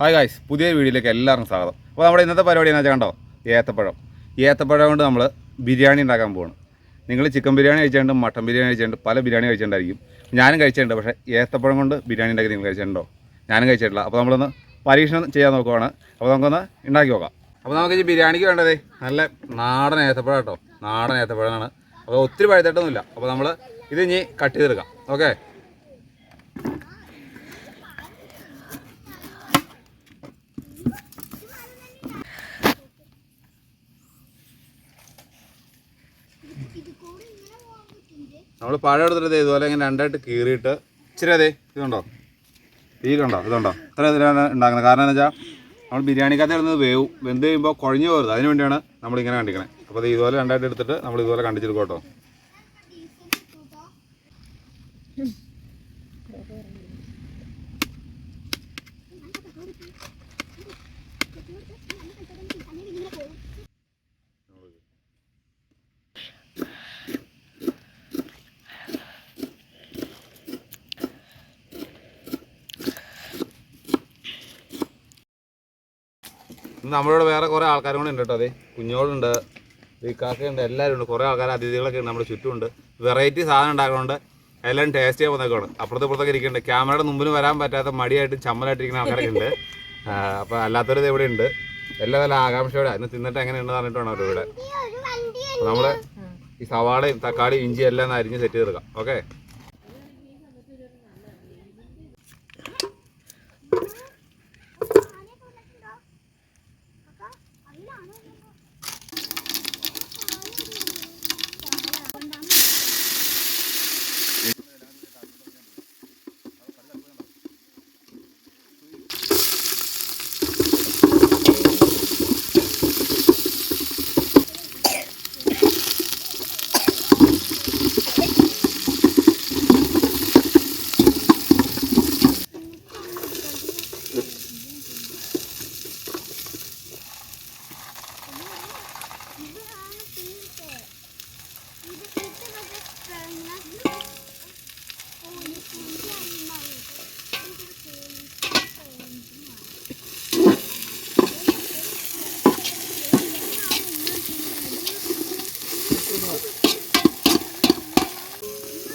Hi guys പുതിയ വീഡിയോയിലേക്ക് എല്ലാവർക്കും സ്വാഗതം. അപ്പോൾ നമ്മുടെ ഇന്നത്തെ പരിപാടി എന്നാ കണ്ടോ? ഏത്തപ്പഴം. ഏത്തപ്പഴം കൊണ്ട് നമ്മൾ ബിരിയാണി ഉണ്ടാക്കാൻ പോവാണ്. നിങ്ങൾ ചിക്കൻ ബിരിയാണി കഴിച്ചിട്ടുണ്ട്? മട്ടൻ ബിരിയാണി കഴിച്ചിട്ടുണ്ട്? പല ബിരിയാണി കഴിച്ചിട്ടുണ്ടായിരിക്കും. ഞാനും കഴിച്ചിട്ടുണ്ട് പക്ഷേ ഏത്തപ്പഴം കൊണ്ട് ബിരിയാണി ഉണ്ടാക്കി നിങ്ങൾ കഴിച്ചിട്ടുണ്ടോ? ഞാനും കഴിച്ചിട്ടില്ല. അപ്പോൾ നമ്മളൊന്ന് പരീക്ഷണം ചെയ്യാൻ നോക്കുവാണ്. അപ്പോൾ നമുക്കൊന്ന് ഉണ്ടാക്കി നോക്കാം. അപ്പോൾ നമുക്ക് ഈ ബിരിയാണിക്ക് വേണ്ടതേ നല്ല നാടൻ ഏത്തപ്പഴം കേട്ടോ. നാടൻ ഏത്തപ്പഴമാണ്. അപ്പോൾ ഒത്തിരി പഴുത്തിട്ടൊന്നുമില്ല. അപ്പോൾ നമ്മൾ ഇത് ഇനി കട്ട് ചെയ്തെടുക്കാം. ഓക്കെ നമ്മൾ പഴം എടുത്തിട്ട് ഇതുപോലെ ഇങ്ങനെ രണ്ടായിട്ട് കീറിയിട്ട് ഇച്ചിരി അതെ ഇതുണ്ടോ? തീരുണ്ടോ? ഇതുണ്ടോ? ഇത്ര ഇതിലാണ് ഉണ്ടാക്കുന്നത്. കാരണം എന്താ വെച്ചാൽ നമ്മൾ ബിരിയാണിക്കകത്ത് ഇടുന്നത് വേവും വെന്ത് കഴിയുമ്പോൾ കുഴഞ്ഞു പോകരുത്. അതിന് വേണ്ടിയാണ് നമ്മളിങ്ങനെ കണ്ടിക്കണേ അപ്പോൾ ഇത് ഇതുപോലെ രണ്ടായിട്ട് എടുത്തിട്ട് നമ്മൾ ഇതുപോലെ കണ്ടിച്ചെടുക്കും കേട്ടോ. നമ്മളോട് വേറെ കുറേ ആൾക്കാരും കൂടെ ഉണ്ട് കേട്ടോ. അതെ കുഞ്ഞോളുണ്ട് വിക്കാക്കയുണ്ട് എല്ലാവരും ഉണ്ട്. കുറേ ആൾക്കാർ അതിഥികളൊക്കെ ഉണ്ട് നമ്മുടെ ചുറ്റുമുണ്ട്. വെറൈറ്റി സാധനം ഉണ്ടാക്കുന്നുണ്ട് എല്ലാം ടേസ്റ്റ് ചെയ്യാൻ പോകുന്നൊക്കെയാണ് അപ്പുറത്ത് ഇപ്പുറത്തൊക്കെ ഇരിക്കുന്നുണ്ട്. ക്യാമറയുടെ മുമ്പിൽ വരാൻ പറ്റാത്ത മടിയായിട്ട് ചമ്മലായിട്ടിരിക്കുന്ന ആൾക്കാരൊക്കെ ഉണ്ട്. അപ്പോൾ അല്ലാത്തവരത് ഇവിടെ ഉണ്ട്. എല്ലാ നല്ല ആകാംക്ഷയോടെ ഇന്ന് തിന്നിട്ട് എങ്ങനെയുണ്ടെന്ന് പറഞ്ഞിട്ടാണ് അവരിവിടെ. നമ്മൾ ഈ സവാളയും തക്കാളിയും ഇഞ്ചിയും എല്ലാം അരിഞ്ഞ് സെറ്റ് ചെയ്തെടുക്കാം ഓക്കെ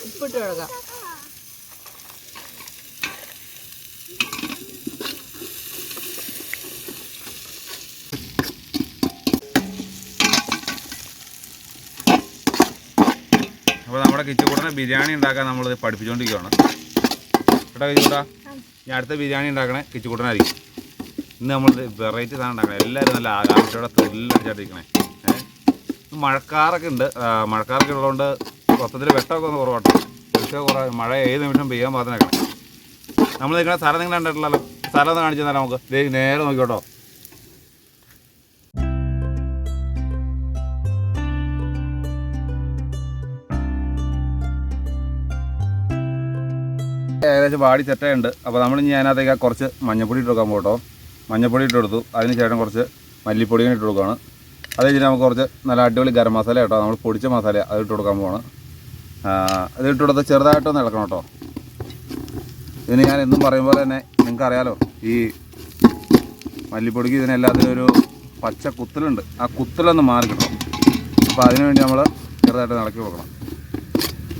ഉപ്പിട്ട് കൊടുക്കാം അപ്പോൾ നമ്മുടെ കിച്ചുകൂട്ടനെ ബിരിയാണി ഉണ്ടാക്കാൻ നമ്മൾ പഠിപ്പിച്ചുകൊണ്ടിരിക്കുകയാണ് കേട്ടോ കിച്ചുകൂട്ടാ? ഞാൻ അടുത്ത ബിരിയാണി ഉണ്ടാക്കണേ കിച്ചുകൂട്ടനായിരിക്കും. ഇന്ന് നമ്മൾ വെറൈറ്റി സാധനം ഉണ്ടാക്കണം. എല്ലാവരും നല്ല ആകാംക്ഷയോടെ ഏഹ് മഴക്കാറൊക്കെ ഉണ്ട്. മഴക്കാറൊക്കെ ഉള്ളതുകൊണ്ട് മൊത്തത്തിൽ വെട്ടമൊക്കെ ഒന്ന് കുറവാട്ടോ. വെട്ടമൊക്കെ കുറവ് മഴ ഏത് നിമിഷം പെയ്യാൻ പാത്രം നമ്മൾ നിൽക്കുന്ന സ്ഥലം നിങ്ങൾ കണ്ടിട്ടില്ലല്ലോ? സ്ഥലം ഒന്ന് കാണിച്ചു തരാം നമുക്ക്. നേരെ നോക്കിക്കോട്ടോ. ഏകദേശം വാടി ചെട്ടയുണ്ട് അപ്പോൾ നമ്മൾ ഇനി അതിനകത്തേക്ക് കുറച്ച് മഞ്ഞപ്പൊടി ഇട്ട് കൊടുക്കാൻ പോട്ടോ മഞ്ഞപ്പൊടി ഇട്ട് കൊടുത്തു. അതിന് ശേഷം കുറച്ച് മല്ലിപ്പൊടിയും ഇട്ട് കൊടുക്കുകയാണ്. അത് കഴിഞ്ഞിട്ട് നമുക്ക് കുറച്ച് നല്ല അടിപൊളി ഗരം മസാല കേട്ടോ. നമ്മൾ പൊടിച്ച മസാല അത് കൊടുക്കാൻ പോവാണ്. അത് ഇട്ട് കൊടുത്ത് ചെറുതായിട്ടൊന്ന് ഇളക്കണം കേട്ടോ. ഇതിന് ഞാൻ എന്നും പറയും പോലെ തന്നെ നിങ്ങൾക്ക് അറിയാലോ ഈ മല്ലിപ്പൊടിക്ക് ഇതിനെല്ലാത്തിനും ഒരു പച്ച കുത്തലുണ്ട്. ആ കുത്തലൊന്ന് മാറി കിട്ടണം അപ്പോൾ അതിനുവേണ്ടി നമ്മൾ ചെറുതായിട്ട് ഇളക്കി കൊടുക്കണം.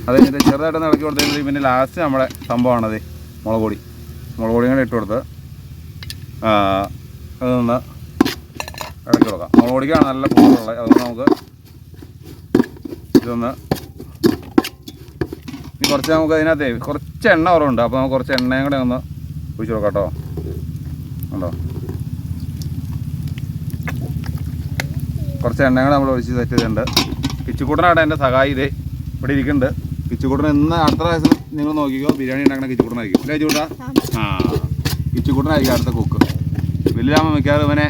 അത് കഴിഞ്ഞിട്ട് ചെറുതായിട്ട് ഇളക്കി കൊടുത്തു പിന്നെ ലാസ്റ്റ് നമ്മുടെ സംഭവമാണത് മുളക് പൊടി. മുളക് പൊടി കൂടെ ഇട്ട് കൊടുത്ത് അതൊന്ന് ഇളക്കി കൊടുക്കാം. മുളക് പൊടിക്കാണ് നല്ല കൂടുതലുള്ളത് അതുകൊണ്ട് നമുക്ക് ഇതൊന്ന് കുറച്ച് നമുക്ക് അതിനകത്ത് കുറച്ച് എണ്ണ കുറവുണ്ട്. അപ്പോൾ നമുക്ക് കുറച്ച് എണ്ണയും കൂടെ ഒന്ന് ഒഴിച്ചു കൊടുക്കാം കേട്ടോ. ഉണ്ടോ കുറച്ച് എണ്ണയും കൂടെ നമ്മൾ ഒഴിച്ച് സെറ്റ് ചെയ്തിട്ടുണ്ട്. കിച്ചുകൂട്ടനാണ് എന്റെ സഹായി ഇതേ ഇവിടെ ഇരിക്കുന്നുണ്ട്. കിച്ചുകൂട്ടൻ ഇന്ന് അടുത്ത പ്രാവശ്യം നിങ്ങൾ നോക്കിക്കോ ബിരിയാണി ഉണ്ടാക്കുന്ന കിച്ചുകൂട്ടനായിരിക്കും. അല്ലേ ചൂട്ടാ ആ. കിച്ചുകൂട്ടനായിരിക്കും അടുത്ത കുക്ക് വലിയാകുമ്പോൾ മിക്കാറ് ഇവനെ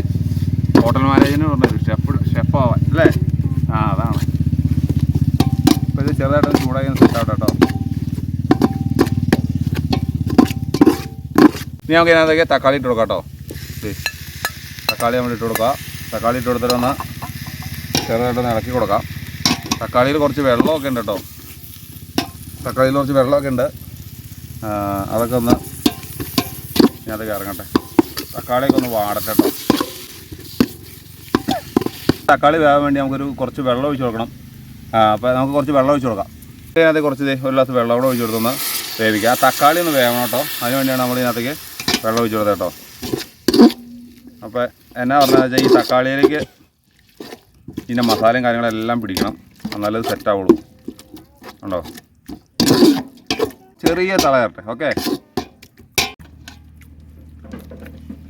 ഹോട്ടൽ മാനേജറിന് പറഞ്ഞൊരു ഷെഫ് ഷെഫ് ആവാൻ. അല്ലേ? ആ അതാണ്. അപ്പോൾ ഇത് ചെറുതായിട്ട് ചൂടായി സെറ്റ് ആവട്ടെ കേട്ടോ. ഇനി നമുക്ക് ഇതിനകത്തേക്ക് തക്കാളി ഇട്ട് കൊടുക്കാം കേട്ടോ. തക്കാളി നമ്മൾ ഇട്ട് കൊടുക്കുക തക്കാളി ഇട്ട് കൊടുത്തിട്ട് ഒന്ന് ചെറുതായിട്ടൊന്ന് ഇളക്കി കൊടുക്കാം. തക്കാളിയിൽ കുറച്ച് വെള്ളമൊക്കെ ഉണ്ട് കേട്ടോ. തക്കാളിയിൽ കുറച്ച് വെള്ളമൊക്കെ ഉണ്ട്. അതൊക്കെ ഒന്ന് ഇതിനകത്തേക്ക് ഇറങ്ങട്ടെ. തക്കാളിയൊക്കെ ഒന്ന് വാടട്ടെ കേട്ടോ. തക്കാളി വേകാൻ വേണ്ടി നമുക്കൊരു കുറച്ച് വെള്ളം ഒഴിച്ച് കൊടുക്കണം. അപ്പോൾ നമുക്ക് കുറച്ച് വെള്ളം ഒഴിച്ച് കൊടുക്കാം. ഇതിനകത്ത് കുറച്ച് ഒരു ഗ്ലാസ് വെള്ളം കൂടെ ഒഴിച്ച് കൊടുത്തൊന്ന് വേവിക്കുക ആ തക്കാളി ഒന്ന് വേവണം കേട്ടോ. അതിനുവേണ്ടിയാണ് നമ്മൾ ഇതിനകത്തേക്ക് വെള്ളം ഒഴിച്ചു കേട്ടോ അപ്പോൾ എന്നാ പറഞ്ഞാൽ ഈ തക്കാളിയിലേക്ക് ഇതിന്റെ മസാലയും കാര്യങ്ങളെല്ലാം പിടിക്കണം. എന്നാലേ അത് സെറ്റ് ആവുള്ളൂ. ഉണ്ടോ ചെറിയ തള കയറട്ടെ ഓക്കെ.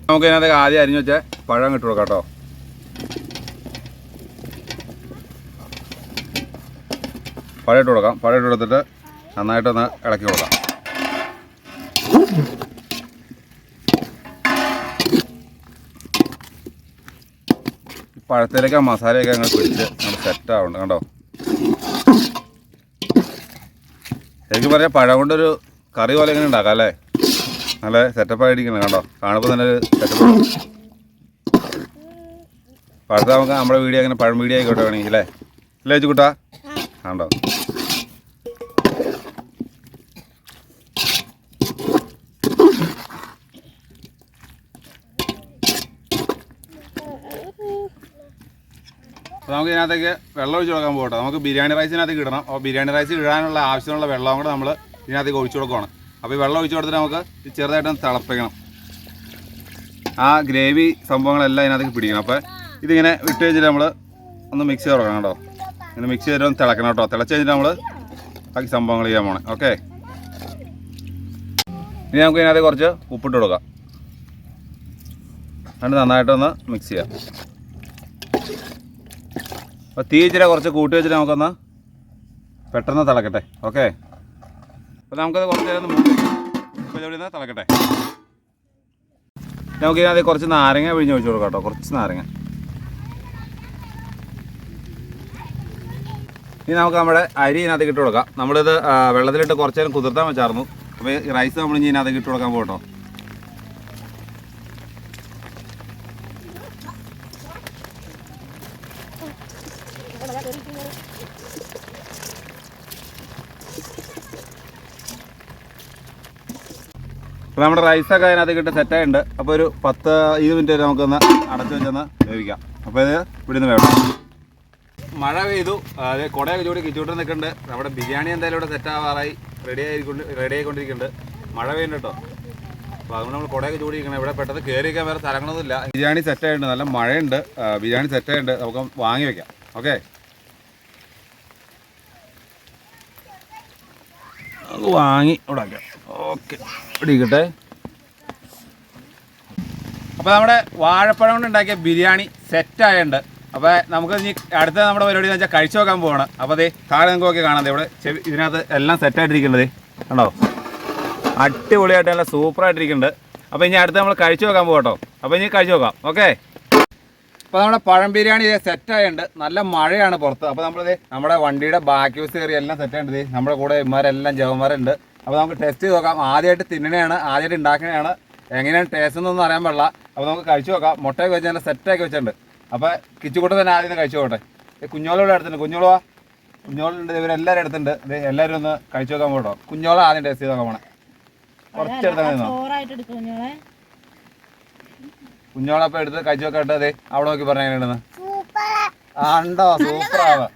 നമുക്ക് ഇതിനകത്ത് ആദ്യം അരിഞ്ഞു വെച്ചാൽ പഴം കൊടുക്കാം കേട്ടോ പഴം ഇട്ട് കൊടുക്കാം. പഴം ഇട്ട് കൊടുത്തിട്ട് നന്നായിട്ടൊന്ന് ഇളക്കി കൊടുക്കാം. പഴത്തിലേക്ക് ആ മസാലയൊക്കെ അങ്ങ് പിടിച്ച് നമ്മൾ സെറ്റ് ആവുന്നുണ്ട് കണ്ടോ? ശരിക്കും പറയാം പഴം കൊണ്ടൊരു കറി പോലെ ഇങ്ങനെ ഉണ്ടാക്കാം അല്ലേ? നല്ല സെറ്റപ്പ് ആയിരിക്കണം കണ്ടോ? കാണുമ്പോൾ തന്നെ ഒരു സെറ്റപ്പ് പഴത്തെ നമുക്ക് നമ്മുടെ വീഡിയോ അങ്ങനെ പഴം വീഡിയോ ആയിക്കോട്ടെ വേണമെങ്കിൽ അല്ലേ? അല്ലേ ചേച്ചിക്കുട്ടാ കണ്ടോ? അപ്പോൾ നമുക്ക് ഇതിനകത്തേക്ക് വെള്ളം ഒഴിച്ച് കൊടുക്കാൻ പോകട്ടെ. നമുക്ക് ബിരിയാണി റൈസിനകത്തേക്ക് ഇടണം. അപ്പോൾ ബിരിയാണി റൈസ് ഇടാനുള്ള ആവശ്യമുള്ള വെള്ളം കൂടെ നമ്മൾ ഇതിനകത്തേക്ക് ഒഴിച്ച് കൊടുക്കുകയാണ് അപ്പോൾ ഈ വെള്ളം ഒഴിച്ച് കൊടുത്തിട്ട് നമുക്ക് ചെറുതായിട്ടൊന്ന് തിളപ്പിക്കണം. ആ ഗ്രേവി സംഭവങ്ങളെല്ലാം ഇതിനകത്തേക്ക് പിടിക്കണം. അപ്പോൾ ഇതിങ്ങനെ വിട്ട് കഴിഞ്ഞിട്ട് നമ്മൾ ഒന്ന് മിക്സ് ചെയ്ത് കൊടുക്കണം കേട്ടോ. ഇങ്ങനെ മിക്സ് ചെയ്തിട്ട് ഒന്ന് തിളക്കണം കേട്ടോ. തിളച്ച് കഴിഞ്ഞിട്ട് നമ്മൾ ബാക്കി സംഭവങ്ങൾ ചെയ്യാൻ പോണേ. ഓക്കെ ഇനി നമുക്ക് ഇതിനകത്ത് കുറച്ച് ഉപ്പിട്ട് കൊടുക്കാം. എന്നിട്ട് നന്നായിട്ടൊന്ന് മിക്സ് ചെയ്യാം. അപ്പോൾ തീ ഇച്ചിരി കുറച്ച് കൂട്ടി വെച്ചിട്ട് നമുക്കൊന്ന് പെട്ടെന്ന് തിളക്കട്ടെ. ഓക്കെ അപ്പോൾ നമുക്കത് കുറച്ച് നേരം മൂടി ഇപ്പോൾ ഇവിടെ നിന്ന് കുറച്ച് നാരങ്ങ പിഴിഞ്ഞ് ഒഴിച്ചു കൊടുക്കാം കേട്ടോ. കുറച്ച് നാരങ്ങ. ഇനി നമുക്ക് നമ്മുടെ അരി ഇതിനകത്ത് ഇട്ട് കൊടുക്കാം. നമ്മളിത് വെള്ളത്തിലിട്ട് കുറച്ച് നേരം കുതിർത്താൻ വെച്ചായിരുന്നു. അപ്പോൾ റൈസ് നമ്മൾ ഇനി ഇതിനകത്ത് ഇട്ട് കൊടുക്കാൻ പോകട്ടോ. നമ്മുടെ റൈസൊക്കെ അതിനകത്ത് ഇട്ട് സെറ്റായിട്ടുണ്ട് അപ്പോൾ ഒരു പത്ത് ഇരുപത് മിനിറ്റ് വരെ നമുക്കൊന്ന് അടച്ചു വെച്ചൊന്ന് വേവിക്കാം. അപ്പോൾ ഇത് ഇവിടെ നിന്ന് വേണം മഴ പെയ്തു. അത് കുടയൊക്കെ ചൂടി കിച്ചൂട്ട് നിൽക്കുന്നുണ്ട്. നമ്മുടെ ബിരിയാണി എന്തായാലും ഇവിടെ സെറ്റ് ആവാറായി. റെഡി ആയിക്കൊണ്ട് റെഡി ആയിക്കൊണ്ടിരിക്കുന്നുണ്ട്. മഴ പെയ്യുന്നുണ്ട് കേട്ടോ. അപ്പോൾ അതുകൊണ്ട് നമ്മൾ കുടയൊക്കെ ചൂടിയിരിക്കണം ഇവിടെ പെട്ടെന്ന് കയറിയൊക്കെ വേറെ സ്ഥലങ്ങളൊന്നുമില്ല. ബിരിയാണി സെറ്റായിട്ടുണ്ട് നല്ല മഴയുണ്ട്. ബിരിയാണി സെറ്റായിട്ടുണ്ട് നമുക്ക് വാങ്ങി വെക്കാം. ഓക്കെ നമുക്ക് വാങ്ങി ഇവിടെ ആക്കാം ഓക്കെ. ഇടിക്കട്ടെ അപ്പോൾ നമ്മുടെ വാഴപ്പഴം കൊണ്ട് ഉണ്ടാക്കിയ ബിരിയാണി സെറ്റായുണ്ട് അപ്പോൾ നമുക്ക് ഇനി അടുത്ത നമ്മുടെ പരിപാടി എന്ന് വെച്ചാൽ കഴിച്ചു നോക്കാൻ പോവാണ്. അപ്പോൾ അതേ താഴെ നിങ്ങൾക്ക് കാണാം ദേ ഇവിടെ ചെവി ഇതിനകത്ത് എല്ലാം സെറ്റായിട്ടിരിക്കുന്നത് കണ്ടോ? അടിപൊളിയായിട്ട് നല്ല സൂപ്പറായിട്ടിരിക്കുന്നുണ്ട് അപ്പോൾ ഇനി അടുത്ത് നമ്മൾ കഴിച്ചു നോക്കാൻ പോകട്ടോ അപ്പോൾ ഇനി കഴിച്ചു നോക്കാം. ഓക്കെ? അപ്പോൾ നമ്മുടെ പഴം ബിരിയാണി ഇതേ സെറ്റായുണ്ട് നല്ല മഴയാണ് പുറത്ത്. അപ്പോൾ നമ്മളിത് നമ്മുടെ വണ്ടിയുടെ ബാക്ക് യൂസ് കയറി എല്ലാം സെറ്റായിട്ടുണ്ട് നമ്മുടെ കൂടെ ഇമാരെല്ലാം ജവന്മാരുണ്ട്. അപ്പോൾ നമുക്ക് ടെസ്റ്റ് ചെയ്ത് നോക്കാം. ആദ്യമായിട്ട് തിന്നണയാണ് ആദ്യമായിട്ട് ഉണ്ടാക്കണയാണ് എങ്ങനെയാണ് ടേസ്റ്റ് എന്നൊന്നും അറിയാൻ പാടില്ല. അപ്പോൾ നമുക്ക് കഴിച്ചു നോക്കാം. മുട്ടയൊക്കെ വെച്ച് നല്ല സെറ്റാക്കി വെച്ചിട്ടുണ്ട്. അപ്പോൾ കിച്ചുകൂട്ടം തന്നെ ആദ്യം കഴിച്ചു പോകട്ടെ ഈ കുഞ്ഞോളോടെ അടുത്തുണ്ട്. കുഞ്ഞോളോ കുഞ്ഞോളുണ്ട് ഇവരെല്ലാവരും അടുത്തുണ്ട്. ദേ എല്ലാവരും ഒന്ന് കഴിച്ചു നോക്കാൻ പോട്ടോ. കുഞ്ഞോളെ ആദ്യം ടേസ്റ്റ് ചെയ്ത് നോക്കാൻ പോണേ. കുറച്ചെടുത്താൽ മതി കുഞ്ഞോളപ്പം എടുത്ത് കഴിച്ചൊക്കെ ഇട്ടതേ അവിടെ നോക്കി പറഞ്ഞു ആണ്ടോ ആ ഉണ്ടോ? സൂപ്പർ ആവാ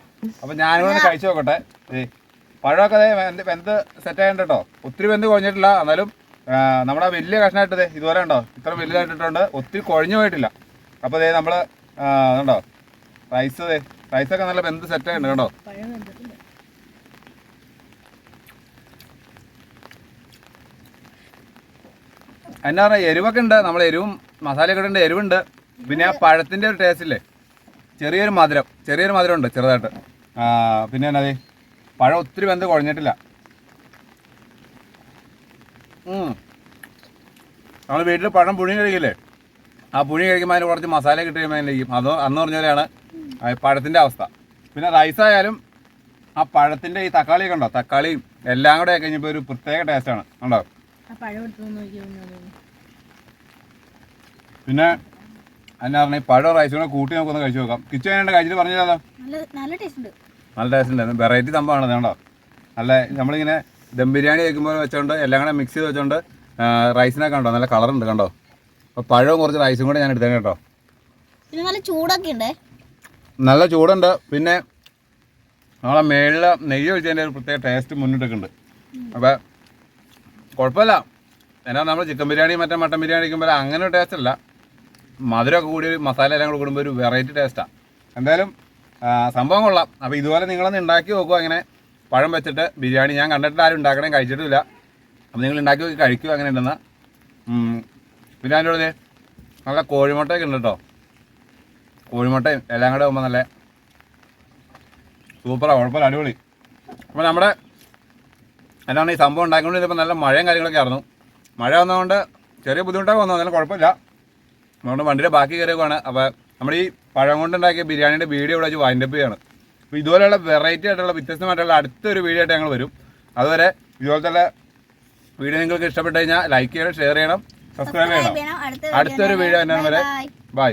അപ്പൊ ഞാനും കൂടെ ഒന്ന് കഴിച്ചു നോക്കട്ടെ. ഏ പഴമൊക്കെ അതെ വെന്ത് സെറ്റ് ആയിട്ട് കേട്ടോ ഒത്തിരി വെന്ത് കുഴഞ്ഞിട്ടില്ല. എന്നാലും നമ്മുടെ വലിയ കഷ്ണമായിട്ട് ഇതുവരെ ഉണ്ടോ? ഇത്ര വലുതായിട്ടിട്ടുണ്ട് ഒത്തിരി കുഴഞ്ഞു പോയിട്ടില്ല. അപ്പോൾ ദേ നമ്മൾ ഉണ്ടോ റൈസ് ദേ ഒക്കെ നല്ല വെന്ത് സെറ്റ് ആയിട്ടുണ്ട് കേട്ടോ എന്നാ പറഞ്ഞാൽ എരിവൊക്കെ ഉണ്ട്. നമ്മൾ എരിവും മസാലയൊക്കെ ഉണ്ട് എരിവുണ്ട്. പിന്നെ ആ പഴത്തിന്റെ ഒരു ടേസ്റ്റ് ഇല്ലേ? ചെറിയൊരു മധുരം. ചെറിയൊരു മധുരം ഉണ്ട് ചെറുതായിട്ട് പിന്നെ എന്നാ പഴം ഒത്തിരി വെന്ത് കുഴഞ്ഞിട്ടില്ല. നമ്മൾ വീട്ടിൽ പഴം പുഴി കഴിക്കില്ലേ? ആ പുഴി കഴിക്കുമ്പോൾ അതിന് കുറച്ച് മസാല കിട്ടി ഇരിക്കും അതോ അന്ന് പറഞ്ഞ പഴത്തിന്റെ അവസ്ഥ. പിന്നെ റൈസ് ആയാലും ആ പഴത്തിന്റെ ഈ തക്കാളിയൊക്കെ ഉണ്ടോ? തക്കാളിയും എല്ലാം കൂടെ കഴിഞ്ഞപ്പോൾ ഒരു പ്രത്യേക ടേസ്റ്റാണ് ഉണ്ടോ ആ പഴം എടുത്തു നോക്കി കുഞ്ഞോളെ പിന്നെ എന്നാ പറഞ്ഞാൽ പഴം റൈസ് കൂടെ കൂട്ടി നമുക്കൊന്ന് കഴിച്ചു നോക്കാം. കിച്ചൺ എങ്ങനെ കഴിച്ചിട്ട് പറഞ്ഞാലോ നല്ല ടേസ്റ്റ് ഉണ്ട്. നല്ല ടേസ്റ്റ് ഉണ്ട്. വെറൈറ്റി സംഭവമാണ് വേണ്ടോ നല്ല നമ്മളിങ്ങനെ ദം ബിരിയാണി വെക്കുമ്പോൾ വെച്ചോണ്ട് എല്ലാം കൂടെ മിക്സ് ചെയ്ത് വെച്ചോണ്ട് റൈസിനൊക്കെ കണ്ടോ? നല്ല കളറുണ്ട് കണ്ടോ? അപ്പോൾ പഴവും കുറച്ച് റൈസും കൂടെ ഞാൻ എടുത്തേ കേട്ടോ. പിന്നെ നല്ല ചൂടൊക്കെ ഉണ്ട്? നല്ല ചൂടുണ്ട്. പിന്നെ നമ്മളെ മേളിൽ നെയ്യ് ഒഴിച്ചതിന്റെ ഒരു പ്രത്യേക ടേസ്റ്റ് മുന്നിട്ടൊക്കെ ഉണ്ട് അപ്പോൾ കുഴപ്പമില്ല. എന്നാ നമ്മൾ ചിക്കൻ ബിരിയാണി മറ്റേ മട്ടൻ ബിരിയാണി കഴിക്കുമ്പോൾ അങ്ങനെ ഒരു ടേസ്റ്റ് അല്ല. മധുരമൊക്കെ കൂടി മസാല എല്ലാം കൂടി കൂടുമ്പോൾ ഒരു വെറൈറ്റി ടേസ്റ്റാണ് എന്തായാലും സംഭവം കൊള്ളാം. അപ്പോൾ ഇതുപോലെ നിങ്ങളൊന്ന് ഉണ്ടാക്കി നോക്കുക. അങ്ങനെ പഴം വെച്ചിട്ട് ബിരിയാണി ഞാൻ കണ്ടിട്ട് ആരും ഉണ്ടാക്കണേ കഴിച്ചിട്ടില്ല. അപ്പോൾ നിങ്ങൾ ഉണ്ടാക്കി നോക്കി കഴിക്കുക അങ്ങനെ ഉണ്ടെന്ന് പിന്നെ അതിന്റെ ദേ നല്ല കോഴിമുട്ടയൊക്കെ ഉണ്ട് കേട്ടോ. കോഴിമുട്ടയും എല്ലാം കൂടെ ആകുമ്പോൾ നല്ല സൂപ്പറാണ് കുഴപ്പമില്ല. അടിപൊളി. അപ്പോൾ നമ്മുടെ എന്നാണ് ഈ സംഭവം ഉണ്ടാക്കിക്കൊണ്ടിരുന്നപ്പോൾ നല്ല മഴയും കാര്യങ്ങളൊക്കെ ആയിരുന്നു. മഴ വന്നതുകൊണ്ട് ചെറിയ ബുദ്ധിമുട്ടൊക്കെ വന്നു. എന്നാലും കുഴപ്പമില്ല. അതുകൊണ്ട് വണ്ടിയുടെ ബാക്കി കയറിയൊക്കെയാണ്. അപ്പോൾ നമ്മുടെ ഈ പഴം കൊണ്ടുണ്ടാക്കിയ ബിരിയാണിയുടെ വീഡിയോ ഇവിടെ വെച്ച് വൈൻഡപ്പ് ചെയ്യാണ്. അപ്പോൾ ഇതുപോലെയുള്ള വെറൈറ്റി ആയിട്ടുള്ള വ്യത്യസ്തമായിട്ടുള്ള അടുത്തൊരു വീഡിയോ ആയിട്ട് ഞങ്ങൾ വരും. അതുവരെ ഇതുപോലത്തെ വീഡിയോ നിങ്ങൾക്ക് ഇഷ്ടപ്പെട്ട് കഴിഞ്ഞാൽ ലൈക്ക് ചെയ്യണം ഷെയർ ചെയ്യണം. സബ്സ്ക്രൈബ് ചെയ്യണം. അടുത്തൊരു വീഡിയോ തന്നെ വരെ. ബൈ